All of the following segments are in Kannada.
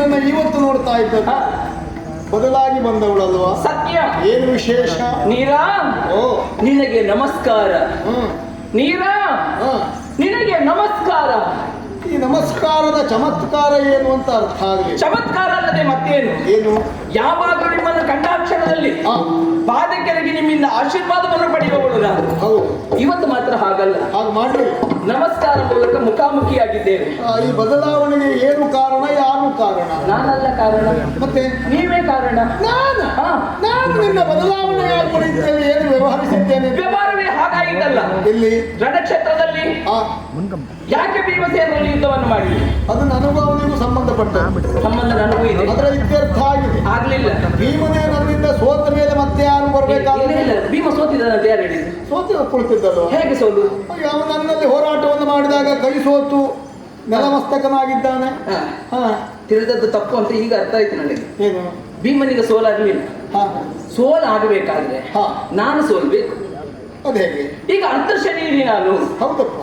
ನಿನ್ನನ್ನು ಇವತ್ತು ನೋಡ್ತಾ ಇದ್ದದ್ದು ಹ, ಬದಲಾಗಿ ಬಂದವಳಲ್ವಾ? ಸತ್ಯ. ಏನು ವಿಶೇಷ? ನೀರಾ ಓ. ನಿನಗೆ ನಮಸ್ಕಾರ. ಹ್ಮ್. ನೀರಾ. ನಿನಗೆ ನಮಸ್ಕಾರ. ಈ ನಮಸ್ಕಾರದ ಚಮತ್ಕಾರ ಏನು ಅಂತ ಅರ್ಥ ಆಗಲಿ. ಚಮತ್ಕಾರ ಅಲ್ಲದೆ ಮತ್ತೇನು? ಏನು? ಯಾವಾಗಲೂ ನಿಮ್ಮನ್ನು ಕಂಡಾಕ್ಷಣದಲ್ಲಿ ಆ, ಪಾದಕೆರೆಗೆ ನಿಮ್ಮಿಂದ ಆಶೀರ್ವಾದವನ್ನು ಪಡೆಯುವವಳು ನಾನು. ಇವತ್ತು ಮಾತ್ರ ಹಾಗಲ್ಲ. ಹಾಗೆ ಮಾಡ್ರಿ. ನಮಸ್ಕಾರ ಮೂಲಕ ಮುಖಾಮುಖಿಯಾಗಿದ್ದೇವೆ. ಈ ಬದಲಾವಣೆಗೆ ಏನು ಕಾರಣ ಯಾರು ಕಾರಣ? ನಾನಲ್ಲ ಕಾರಣ. ಮತ್ತೆ? ನೀವೇ ಕಾರಣ. ನಾನು. ನಾನು ನಿನ್ನ ಬದಲಾವಣೆ ಏನು ವ್ಯವಹರಿಸಿದ್ದೇನೆ? ವ್ಯವಹಾರವೇ ಹಾಗಾಗಿದ್ದಲ್ಲ. ಇಲ್ಲಿ ರಣಕ್ಷೇತ್ರದಲ್ಲಿ. ಯಾಕೆ ಭೀಮಸೇನಲ್ಲಿ ಯುದ್ಧವನ್ನು ಮಾಡಿ ಅದು ನನಗೂ ಅವನಿಗೂ ಸಂಬಂಧಪಟ್ಟ ಸಂಬಂಧ ನನಗೂ ಇದೆ. ಅದರ ಇತ್ಯರ್ಥ ಆಗಿದೆ. ಆಗ್ಲಿಲ್ಲ. ಭೀಮನೇ ನನ್ನಿಂದ ಸೋತ ಮೇಲೆ ಮತ್ತೆ ಯಾರು ಬರ್ಬೇಕಾದ್ರೆ ಭೀಮ ಸೋತಿದ್ದಾನಂತ ಯಾರು ಹೇಳಿದ್ರು ಸೋತು ಕುಳಿತಿದ್ದಲ್ವ ಹೇಗೆ ಸೋಲು? ಅವನು ನನ್ನಲ್ಲಿ ಹೋರಾಟವನ್ನು ಮಾಡಿದಾಗ ಕೈ ಸೋತು ನೆಲಮಸ್ತಕನಾಗಿದ್ದಾನೆ ಹಾ. ತಿಳಿದದ್ದು ತಪ್ಪು ಅಂತ ಈಗ ಅರ್ಥ ಆಯ್ತು ನನಗೆ. ಏನು? ಭೀಮನಿಗೆ ಸೋಲಾಗಲಿಲ್ಲ. ಹಾ. ಸೋಲು ಆಗಬೇಕಾದ್ರೆ ಹಾ. ನಾನು ಸೋಲ್ಬೇಕು. ಅದೇ ಹೇಗೆ? ಈಗ ಅರ್ಧ ಶರೀರಿ ನಾನು. ಹೌದಪ್ಪ.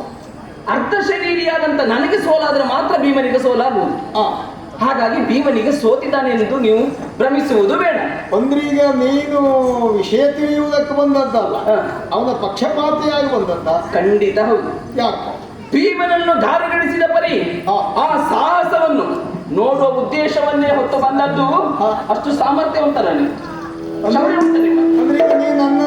ಅರ್ಧ ಶರೀರಿಯಾದಂತ ನನಗೆ ಸೋಲಾದ್ರೆ ಮಾತ್ರ ಭೀಮನಿಗೆ ಸೋಲಾಗುವುದು. ಹಾ. ಹಾಗಾಗಿ ಭೀಮನಿಗೆ ಸೋತಿದ್ದಾನೆ ಎಂದು ನೀವು ಭ್ರಮಿಸುವುದು ಬೇಡ. ಅಂದ್ರೆ ಈಗ ನೀನು ವಿಷಯ ತಿಳಿಯುವುದಕ್ಕೆ ಬಂದದ್ದಲ್ಲ. ಅವನ ಪಕ್ಷಪಾತಿಯಾಗಿ ಬಂದದ್ದ? ಖಂಡಿತ ಹೌದು. ಯಾಕೆ? ಭೀಮನನ್ನು ಧಾರಗಣಿಸಿದ ಪರಿ. ಆ ಸಾಹಸವನ್ನು ನೋಡುವ ಉದ್ದೇಶವನ್ನೇ ಹೊತ್ತು ಬಂದದ್ದು ಅಷ್ಟು ಅಷ್ಟು ಉಂಟಲ್ಲ ನೀವು. ಅಂದ್ರೆ ಈಗ